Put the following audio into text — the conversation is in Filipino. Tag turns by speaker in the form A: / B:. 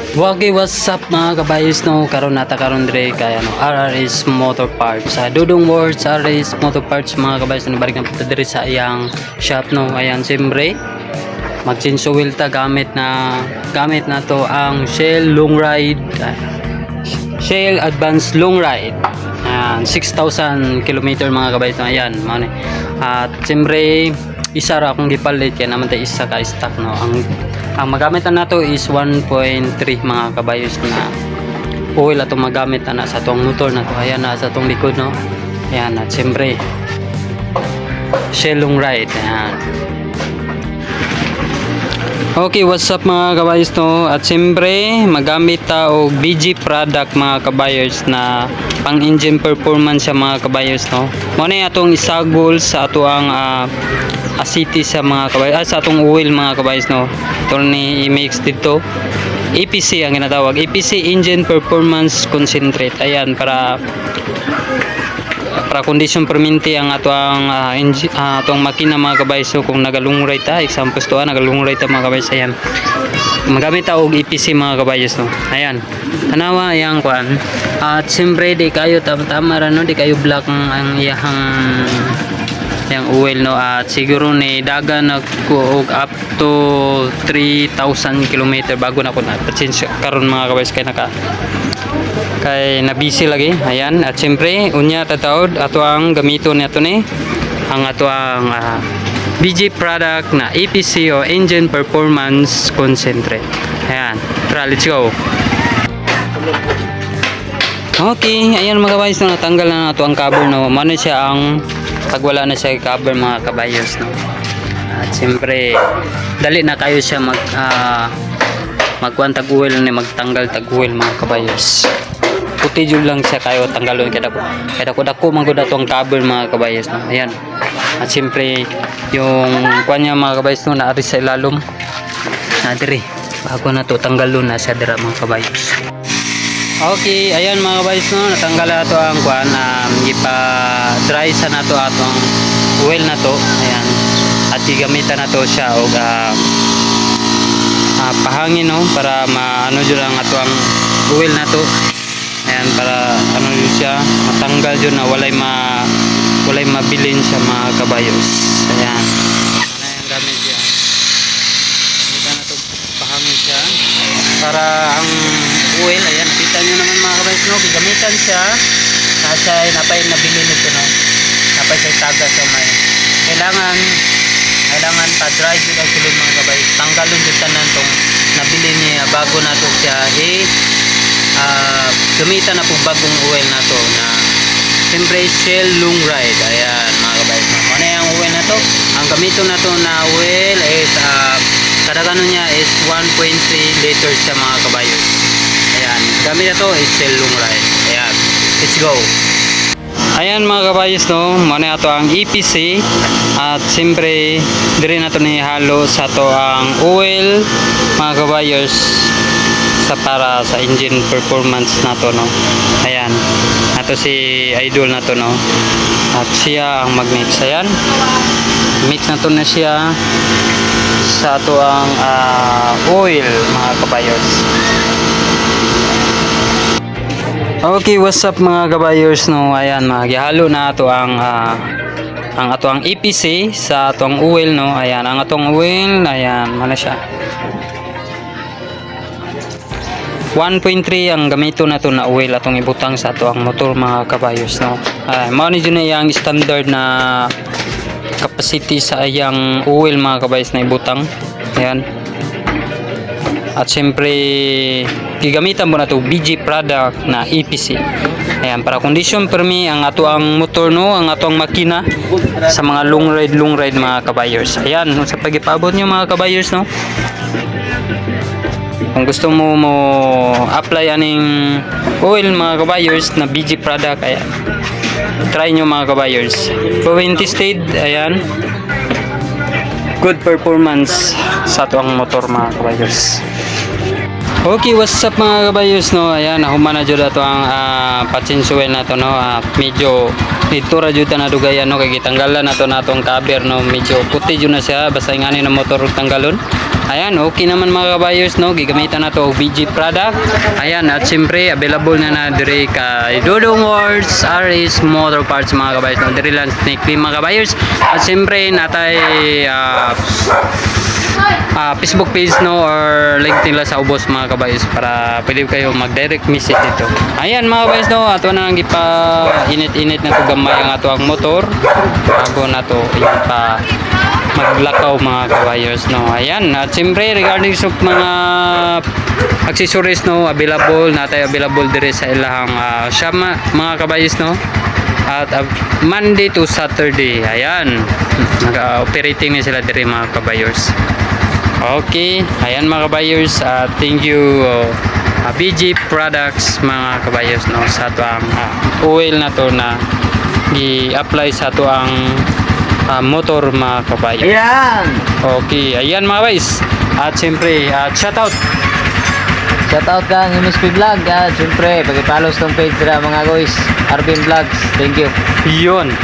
A: Okay, what's up mga kabayos no? Karon nata karon dire kay ano RRS Motor Parts. Sa Dudong Words RRS Motor Parts mga kabayos no balik na dire sa iyang shop no. Ayan, siyempre mag-change oil ta gamit na gamit na to ang Shell Long Ride ah, Shell Advanced Long Ride. Ayan, 6,000 km mga kabayos no. Ayan, man. At siyempre isa ra akong gipalit kaya naman tayo isa ka stock no. Ang ang magamit na nato is 1.3 mga kabayos na oil ato magamit na, sa tong motor na to ayan na sa tong likod no ayan at siyempre Shell long ride ayan Okay, what's up mga kabayos no? At siyempre, magamit ta og BG product mga kabayos na pang engine performance sa mga kabayos no. Mo na atong isagol sa ato ah, asiti sa mga kabayos, ah, sa atong oil mga kabayos no. Ito ni i-mix dito. APC ang ginatawag. APC Engine Performance Concentrate. Ayan, para para condition perminti ang ato ang ah, engi- ah, atong makina mga kabayos so kung nagalungray ta example to ah, nagalungray ta mga kabayos ayan magamit ta og EPC mga kabayos no ayan tanawa yang kwan at siyempre di kayo tama tama ra no di kayo black ang iyahang yang oil no? At siguro ni dagan na ko og up to 3,000 km bago na ko na. Change karon mga kabayos kay naka kay na busy lagi. Ayan. At siyempre unya tatawod ato ang gamito nato ni ang ato ang ah, BG product na APC o Engine Performance Concentrate. Ayan. Tara let's go. Okay, ayan mga kabayos no, natanggal na nato ang cover no. Mano siya ang pag wala na siya cover mga kabayos no. At siyempre, dali na kayo siya mag ah, magkuhan tag-uwil ni magtanggal tag-uwil mga kabayos. Puti jud lang siya kayo tanggalon kada ko. Kada ko dako man gud cover mga kabayos no. Ayan. At siyempre, yung kuan niya mga kabayos no naari sa ilalom. Na dire. Bago na to tanggalon na siya dira mga kabayos. Okay, ayan mga kabayos no, natanggal na to ang kuan um, ipa dry sa nato atong oil na to. Ayan. At gigamitan na to siya og um, ah, pahangin no para maano jud ang ato ang oil na to. Ayan para ano yun siya matanggal jud na walay ma walay mabilin siya mga kabayos. Ayan. Yung gamit siya? Kita na to pahangin siya para ang oil ayan nakita nyo naman mga kabayos no? Gagamitan siya. Nasa napay nabili nito no? Napay sa taga sa may. Kailangan kailangan pa dry jud ang sulod mga kabayos tanggalon jud tanan tong nabili niya bago nato siya i ah gamitan na po bagong oil nato na siyempre Shell Long Ride. Ayan mga kabayos no? Ano yung oil na to? Ang gamito na to na oil is ah kadagano niya is 1.3 liters sa mga kabayos gamit na to is Shell Long Ride ayan let's go Ayan mga kabayos no, muna ato ang EPC at siyempre dire na to ni halo sa to ang oil mga kabayos sa para sa engine performance na to no. Ayan. Ato si idol na to no. At siya ang mag-mix. Ayan. Mix na to na siya sa to ang ah, oil mga kabayos. Okay, what's up mga kabayers no? Ayan, magyahalo na ato ang ah, ang ato ang EPC sa atong oil no. Ayan, ang atong oil, ayan, mana siya. 1.3 ang gamito na to na oil atong ibutang sa ato ang motor mga kabayos no. Ay, mao na yung standard na capacity sa ayang oil mga kabayos na ibutang. Ayan. At siyempre, gigamitan mo na to BG product na EPC. Ayan, para condition permi ang ato ang motor no, ang ato ang makina sa mga long ride, long ride mga kabayers. Ayan, sa pagipabot nyo mga kabayers no. Kung gusto mo mo apply aning oil mga kabayers na BG product, ayan. Try nyo mga kabayers. Proven tested, ayan good performance sa ato ang motor mga kabayos. Okay, what's up mga kabayos no? Ayan, nahuman na jud ato ang uh, patsinsuel na to no. Ah, medyo dito ra na dugayan no kay gitanggalan nato natong cover no. Medyo puti jud na siya basta ngani na motor tanggalon. Ayan, okay naman mga kabayos, no? Gigamitan na to BG product. Ayan, at siyempre, available na na dire kay Dodong Words, RS Motor Parts mga kabayos, no? Dire lang Snake Pin mga kabayos. At siyempre, natay ah, ah, Facebook page no or link nila sa ubos mga kabayos para pwede kayo mag-direct message dito. Ayan mga kabayos no, ato na lang gipa init-init na to gamay ang ato ang motor bago na to yung pa maglakaw mga kabayos no. Ayan, at siyempre regarding sa mga accessories no, available natay available dire sa ilahang uh, shop mga kabayos no. At uh, Monday to Saturday. Ayan. Nag-operating na sila dire mga kabayos. Okay, ayan mga kabayers, uh, thank you uh, BG Products mga kabayers no sa to ang uh, oil na to na gi-apply sa to ang uh, motor mga kabayers.
B: Ayan!
A: Okay, ayan mga kabayers. At siyempre, uh, shout out.
B: Shoutout kang MSP Vlog at syempre pag-follow tong page nila mga guys Arvin Vlogs thank you
A: Yun.